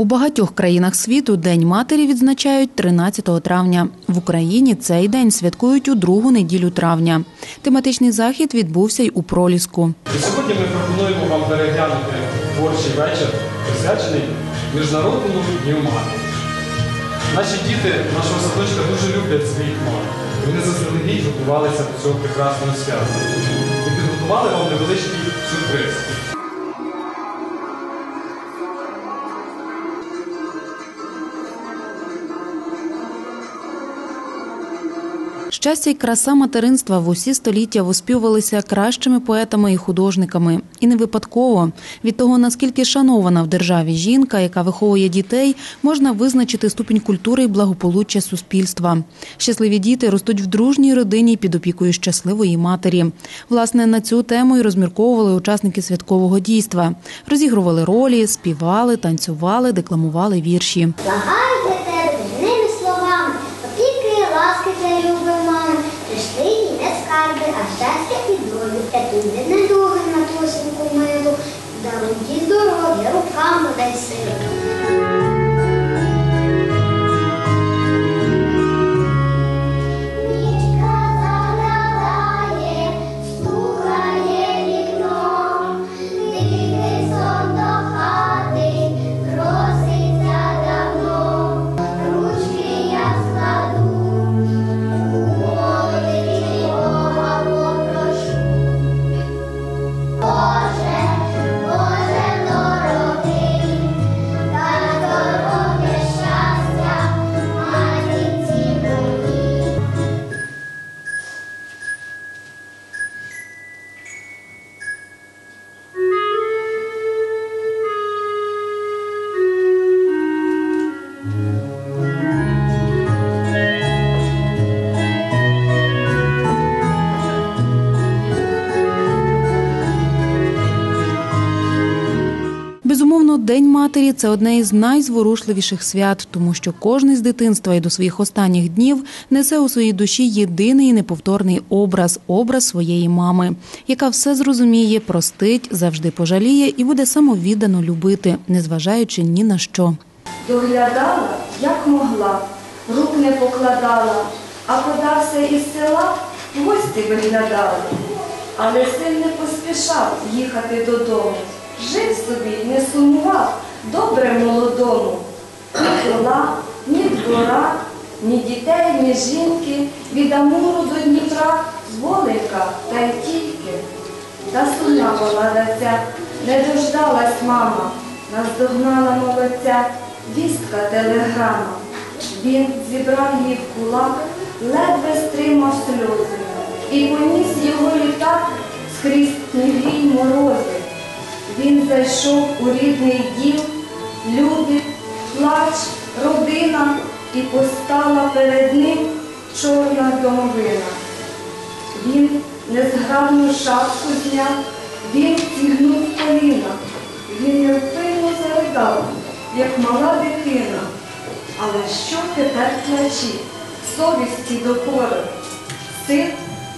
У багатьох країнах світу День матері відзначають 13 травня. В Україні цей день святкують у другу неділю травня. Тематичний захід відбувся й у проліску. Сьогодні ми пропонуємо вам переглянути творчий вечір, присвячений Міжнародному дню матері. Наші діти нашого садочка дуже люблять своїх мам. Вони заздалегідь готувалися до цього прекрасного свята. І підготували вам невеличкий сюрприз. Щастя й краса материнства в усі століття воспівувалися кращими поетами і художниками. І не випадково від того, наскільки шанована в державі жінка, яка виховує дітей, можна визначити ступінь культури і благополуччя суспільства. Щасливі діти ростуть в дружній родині під опікою щасливої матері. Власне, на цю тему й розмірковували учасники святкового дійства. Розігрували ролі, співали, танцювали, декламували вірші. Долю. недуги на матусеньку милу, даруй їй здоров'я, рукам дай силу. День матері це одне із найзворушливіших свят, тому що кожен з дитинства і до своїх останніх днів несе у своїй душі єдиний неповторний образ образ своєї мами, яка все зрозуміє, простить, завжди пожаліє і буде самовіддано любити, незважаючи ні на що. Доглядала, як могла, рук не покладала, а подався із села, гості виглядала. Але син не поспішав їхати додому. Жив собі, не сумував, добре молодому. Ні кола, ні двора, ні дітей, ні жінки, від Амуру до Дніпра, з Волика та й тільки. Та сумна була ця, не дождалась мама, наздогнала молодця, вістка телеграма. Він зібрав її в кулак, ледве стримав сльози, і поніс його літак скрізь сніги й морози. Він зайшов у рідний дім, люди, плач, родина, і постала перед ним чорна домовина. Він незграбну шапку зняв, він зігнув коліна, він невпинно заридав, як мала дитина. Але що тепер плачі, совісті докори? Син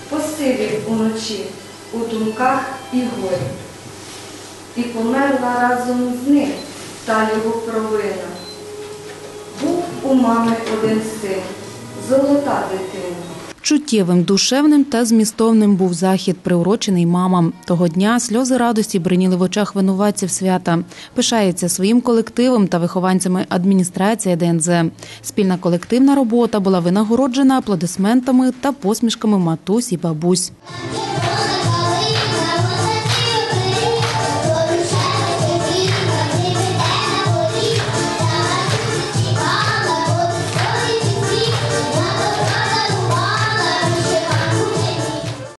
посивів уночі, у думках і горі. І померла разом з ним та його провина. Був у мами один син, золота дитина. Чуттєвим, душевним та змістовним був захід, приурочений мамам. Того дня сльози радості бриніли в очах винуватців свята. Пишається своїм колективом та вихованцями адміністрація ДНЗ. Спільна колективна робота була винагороджена аплодисментами та посмішками матусь і бабусь.